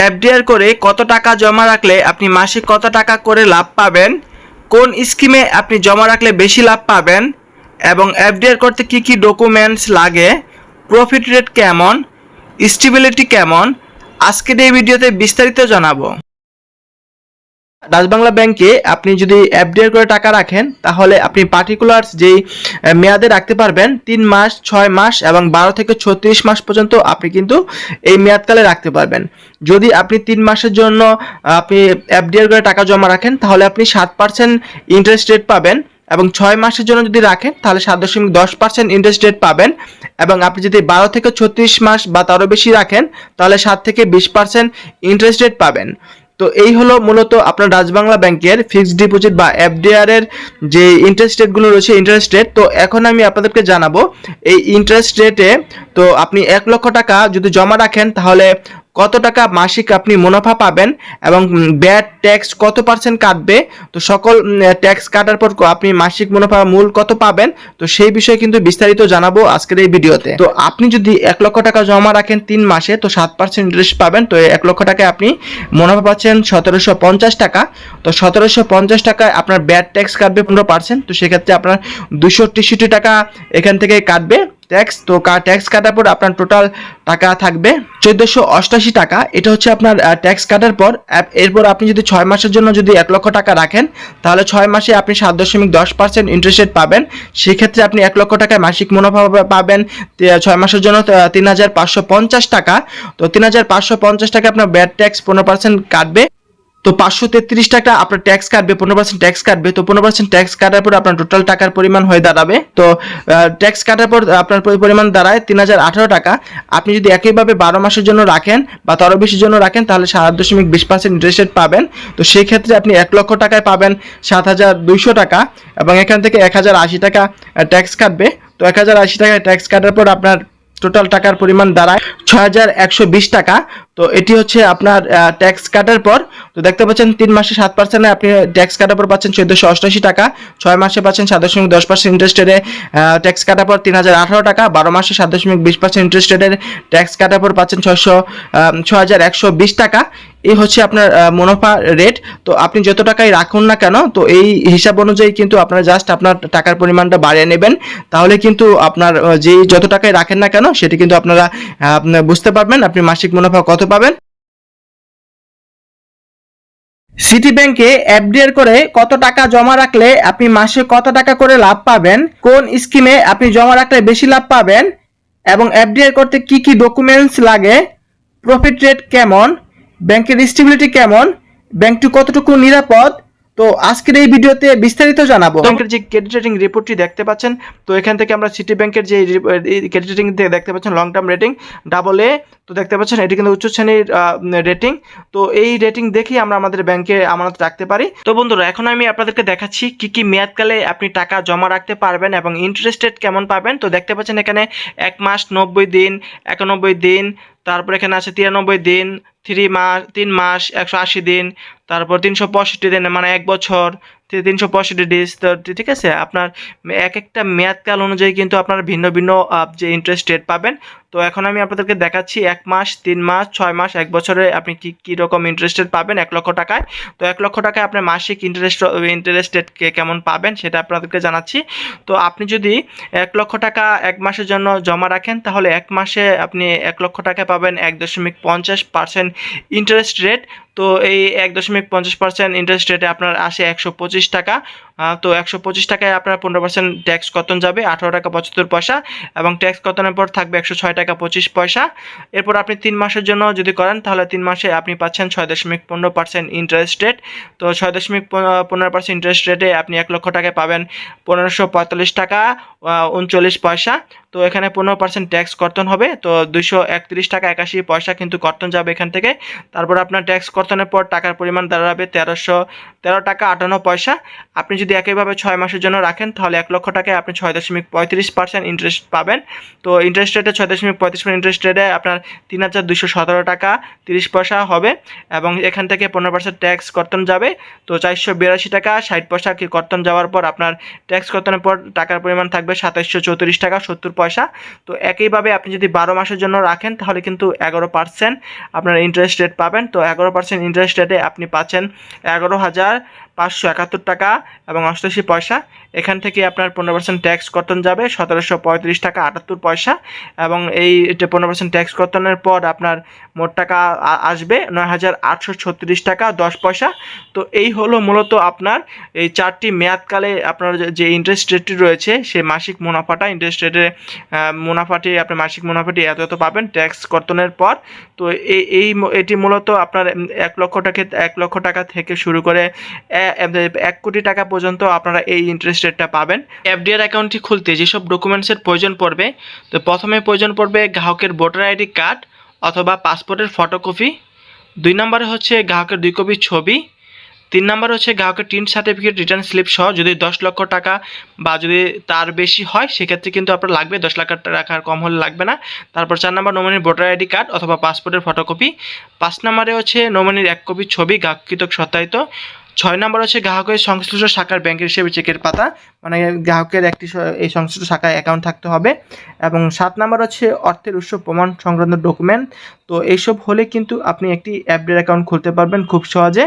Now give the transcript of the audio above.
FDR করে কত টাকা জমা রাখলে আপনি মাসে কত টাকা করে লাভ পাবেন? কোন স্কিমে আপনি জমা রাখলে বেশি লাভ পাবেন? এবং এফডিআর করতে কি কি ডকুমেন্টস লাগে? প্রফিট রেট কেমন? স্টেবিলিটি কেমন? আজকের এই ভিডিওতে বিস্তারিত জানাব। রাজবাংলা ব্যাংকে আপনি যদি এফডিআর করে টাকা রাখেন, তাহলে আপনি পার্টিকুলার যেই মেয়াদে রাখতে পারবেন, তিন মাস, ছয় মাস এবং বারো থেকে ছত্রিশ মাস পর্যন্ত আপনি কিন্তু এই মেয়াদকালে রাখতে পারবেন। যদি আপনি তিন মাসের জন্য আপনি এফডিআর করে টাকা জমা রাখেন, তাহলে আপনি সাত পার্সেন্ট ইন্টারেস্ট রেট পাবেন এবং ছয় মাসের জন্য যদি রাখেন, তাহলে সাত দশমিক দশ পার্সেন্ট ইন্টারেস্ট রেট পাবেন এবং আপনি যদি বারো থেকে ছত্রিশ মাস বা তারও বেশি রাখেন, তাহলে সাত থেকে বিশ পার্সেন্ট ইন্টারেস্ট রেট পাবেন। তো এই হলো মূলত আপনার রাজবাংলা ব্যাংকের ফিক্সড ডিপোজিট বা এফডিআর এর যে ইন্টারেস্ট রেটগুলো রয়েছে ইন্টারেস্ট রেট তো এখন আমি আপনাদেরকে জানাব, এই ইন্টারেস্ট রেটে তো আপনি এক লক্ষ টাকা যদি জমা রাখেন, তাহলে কত টাকা মাসিক আপনি মুনাফা পাবেন এবং ব্যাট ট্যাক্স কত পার্সেন্ট কাটবে? তো সকল ট্যাক্স কাটার পর আপনি মাসিক মুনাফা মূল কত পাবেন? তো সেই বিষয়ে কিন্তু বিস্তারিত জানাব আজকের এই ভিডিওতে। তো আপনি যদি এক লক্ষ টাকা জমা রাখেন তিন মাসে, তো সাত পার্সেন্ট ইন্টারেস্ট পাবেন। তো এক লক্ষ টাকায় আপনি মুনাফা পাচ্ছেন সতেরোশো পঞ্চাশ টাকা। তো সতেরোশো পঞ্চাশ টাকায় আপনার ব্যাট ট্যাক্স কাটবে পনেরো পার্সেন্ট। তো সেক্ষেত্রে আপনার দুশো তেষট্টি টাকা এখান থেকে কাটবে। ট্যাক্স তো ট্যাক্স কাটার পর আপনার টোটাল টাকা থাকবে চোদ্দোশো অষ্টাশি টাকা। এটা হচ্ছে আপনার ট্যাক্স কাটার পর এরপর আপনি যদি ছয় মাসের জন্য যদি এক লক্ষ টাকা রাখেন, তাহলে ছয় মাসে আপনি সাত দশমিক দশ পার্সেন্ট ইন্টারেস্ট রেট পাবেন। সেক্ষেত্রে আপনি এক লক্ষ টাকায় মাসিক মুনাফা পাবেন ছয় মাসের জন্য তিন হাজার পাঁচশো পঞ্চাশ টাকা। তো তিন হাজার পাঁচশো পঞ্চাশ টাকা আপনার ব্যাট ট্যাক্স পনেরো পার্সেন্ট কাটবে। তো পাঁচশো তেত্রিশ টাকা আপনার ট্যাক্স কাটবে, পনেরো পার্সেন্ট ট্যাক্স কাটবে, তো পনেরো পার্সেন্ট ট্যাক্স কাটার পর আপনার টোটাল টাকার পরিমাণ হয়ে দাঁড়াবে। তো ট্যাক্স কাটার পর আপনার পরিমাণ দাঁড়ায় তিন হাজার আঠারো টাকা। আপনি যদি একইভাবে বারো মাসের জন্য রাখেন বা তারও বেশির জন্য রাখেন, তাহলে সাত দশমিক বিশ পার্সেন্ট ইন্টারেস্ট রেট পাবেন। তো সেই ক্ষেত্রে আপনি এক লক্ষ টাকায় পাবেন সাত হাজার দুইশো টাকা এবং এখান থেকে এক হাজার আশি টাকা ট্যাক্স কাটবে। তো এক হাজার আশি টাকায় ট্যাক্স কাটার পর আপনার টোটাল টাকার পরিমাণ দাঁড়ায় ছয় হাজার একশো বিশ টাকা। তো এটি হচ্ছে আপনার ট্যাক্স কাটার পর, তো দেখতে পাচ্ছেন তিন মাসে সাত পার্সেন্টে আপনি ট্যাক্স কাটার পর পাচ্ছেন চোদ্দোশো অষ্টাশি টাকা, ছয় মাসে পাচ্ছেন সাত দশমিক দশ পার্সেন্ট ইন্টারেস্ট ট্যাক্স কাটার পর তিন হাজার আঠারো টাকা, বারো মাসে সাত দশমিক বিশ পার্সেন্ট ইন্টারেস্ট ট্যাক্স কাটার পর পাচ্ছেন ছয়শো ছয় হাজার একশো বিশ টাকা। এই হচ্ছে আপনার মুনাফা রেট তো আপনি যত টাকাই রাখুন না কেন, তো এই হিসাব অনুযায়ী কিন্তু আপনারা জাস্ট আপনার টাকার পরিমাণটা বাড়িয়ে নেবেন। তাহলে কিন্তু আপনার যেই যত টাকাই রাখেন না কেন, সেটি কিন্তু আপনার বুঝতে পারবেন আপনি মাসিক মুনাফা কত পাবেন। সিটি ব্যাংকে এফডিআর করে কত টাকা জমা রাখলে আপনি মাসে কত টাকা করে লাভ পাবেন, কোন স্কিমে আপনি জমা রাখলে বেশি লাভ পাবেন এবং এফডিআর করতে কি কি ডকুমেন্টস লাগে প্রফিট রেট কেমন ব্যাংকের স্টেবিলিটি কেমন ব্যাংকটি কতটুকু নিরাপদ তো আজকের এই ভিডিওতে বিস্তারিত জানাব। ব্যাংকের যে ক্রেডিট রেটিং রিপোর্টটি দেখতে পাচ্ছেন, তো এখান থেকে আমরা সিটি ব্যাংকের যে ক্রেডিট রেটিং দেখতে পাচ্ছেন long term rating double A তো দেখতে পাচ্ছেন এটি কিন্তু উচ্চ শ্রেণির রেটিং তো এই রেটিং দেখেই আমরা আমাদের ব্যাংকে আমানত রাখতে পারি। তো বন্ধুরা, এখন আমি আপনাদেরকে দেখাচ্ছি কি কি মেয়াদকালে আপনি টাকা জমা রাখতে পারবেন এবং ইন্টারেস্ট রেট কেমন পাবেন। তো দেখতে পাচ্ছেন এখানে এক মাস নব্বই দিন, একানব্বই দিন, তারপর এখানে আছে তিরানব্বই দিন থ্রি মাস তিন মাস, একশো আশি দিন তারপর তিনশো পঁয়ষট্টি দিন মানে এক বছর তিনশো পঁয়ষট্টি তো ঠিক আছে? আপনার এক একটা মেয়াদকাল অনুযায়ী কিন্তু আপনার ভিন্ন ভিন্ন যে ইন্টারেস্ট রেট পাবেন। তো এখন আমি আপনাদেরকে দেখাচ্ছি এক মাস, তিন মাস, ছয় মাস, এক বছরে আপনি কি, কী রকম ইন্টারেস্ট রেট পাবেন, এক লক্ষ টাকায়। তো এক লক্ষ টাকায় আপনার মাসিক ইন্টারেস্ট ইন্টারেস্ট রেট কেমন পাবেন সেটা আপনাদেরকে জানাচ্ছি। তো আপনি যদি এক লক্ষ টাকা এক মাসের জন্য জমা রাখেন, তাহলে এক মাসে আপনি এক লক্ষ টাকা পাবেন এক দশমিক পঞ্চাশ পার্সেন্ট ইন্টারেস্ট রেট তো এই এক দশমিক পঞ্চাশ পার্সেন্ট ইন্টারেস্ট রেটে আপনার আসে একশো পঁচিশ টাকা। তো একশো পঁচিশ টাকায় আপনার পনেরো পার্সেন্ট ট্যাক্স কতন যাবে? আঠারো টাকা পঁচাত্তর পয়সা এবং ট্যাক্স কতনের পর থাকবে একশো ছয় টাকা পঁচিশ পয়সা। এরপর আপনি তিন মাসের জন্য যদি করেন, তাহলে তিন মাসে আপনি পাচ্ছেন ছয় দশমিক পনেরো পার্সেন্ট ইন্টারেস্ট রেট তো ছয় দশমিক পনেরো পার্সেন্ট ইন্টারেস্ট রেটে আপনি এক লক্ষ টাকায় পাবেন পনেরোশো পঁয়তাল্লিশ টাকা উনচল্লিশ পয়সা। তো এখানে পনেরো পার্সেন্ট ট্যাক্স কর্তন হবে। তো দুশো একত্রিশ টাকা একাশি পয়সা কিন্তু কর্তন যাবে এখান থেকে। তারপর আপনার ট্যাক্স কর্তনের পর টাকার পরিমাণ দাঁড়াবে তেরোশো তেরো টাকা আটান্ন পয়সা। আপনি যদি একইভাবে ছয় মাসের জন্য রাখেন, তাহলে এক লক্ষ টাকায় আপনি ছয় দশমিক পঁয়ত্রিশ পার্সেন্ট ইন্টারেস্ট পাবেন। তো ইন্টারেস্ট রেটে ছয় দশমিক পঁয়ত্রিশ পার্সেন্ট ইন্টারেস্ট রেটে আপনার তিন হাজার দুশো সতেরো টাকা তিরিশ পয়সা হবে এবং এখান থেকে পনেরো পার্সেন্ট ট্যাক্স কর্তন যাবে। তো চারশো বিরাশি টাকা, ষাট পয়সা কি কর্তন যাওয়ার পর আপনার ট্যাক্স কর্তনের পর টাকার পরিমাণ থাকবে সাতাশশো চৌত্রিশ টাকা, সত্তর পয়সা। তো একইভাবে আপনি যদি বারো মাসের জন্য রাখেন, তাহলে কিন্তু এগারো পার্সেন্ট আপনার ইন্টারেস্ট রেট পাবেন। তো এগারো পার্সেন্ট ইন্টারেস্ট রেটে আপনি পাচ্ছেন এগারো হাজার Mal পাঁচশো একাত্তর টাকা এবং অষ্টাশি পয়সা। এখান থেকে আপনার পনেরো পার্সেন্ট ট্যাক্স কর্তন যাবে, সতেরোশো পঁয়ত্রিশ টাকা আটাত্তর পয়সা এবং এই পনেরো পার্সেন্ট ট্যাক্স কর্তনের পর আপনার মোট টাকা আসবে নয় হাজার আটশো ছত্রিশ টাকা দশ পয়সা। তো এই হলো মূলত আপনার এই চারটি মেয়াদকালে আপনার যে- ইন্টারেস্ট রেটটি রয়েছে সে মাসিক মুনাফাটা ইন্টারেস্ট রেটের মুনাফাটি, আপনি মাসিক মুনাফাটি এত এত পাবেন ট্যাক্স কর্তনের পর। তো এই এটি মূলত আপনার এক লক্ষ টাকা, এক লক্ষ টাকা থেকে শুরু করে এক কোটি টাকা পর্যন্ত আপনারা এই ইন্টারেস্ট রেটটা পাবেন। এফডিআর অ্যাকাউন্টটি খুলতে যেসব ডকুমেন্টসের প্রয়োজন পড়বে, তো প্রথমে প্রয়োজন পড়বে গ্রাহকের ভোটার আইডি কার্ড অথবা পাসপোর্টের ফটোকপি দুই নম্বরে হচ্ছে গ্রাহকের দুই কপি ছবি। তিন নম্বর হচ্ছে গ্রাহকের টিন সার্টিফিকেট রিটার্ন স্লিপ সহ যদি দশ লক্ষ টাকা বা যদি তার বেশি হয়, সেক্ষেত্রে কিন্তু আপনার লাগবে দশ লাখ টাকার কম হলে লাগবে না। তারপর চার নম্বর নমিনির ভোটার আইডি কার্ড অথবা পাসপোর্টের ফটোকপি পাঁচ নম্বরে হচ্ছে নমিনির এক কপি ছবি গ্রাহকৃত সত্যায়িত। ছয় নম্বর হচ্ছে গ্রাহকের সংশ্লিষ্ট শাখার ব্যাংকের হিসেবে চেকের পাতা। মানে গ্রাহকের একটি এই সংশ্লিষ্ট শাখায় অ্যাকাউন্ট থাকতে হবে। এবং সাত নম্বর হচ্ছে অর্থের উৎস প্রমাণ সংক্রান্ত ডকুমেন্ট তো এইসব হলে কিন্তু আপনি একটি অ্যাপডের অ্যাকাউন্ট খুলতে পারবেন খুব সহজে।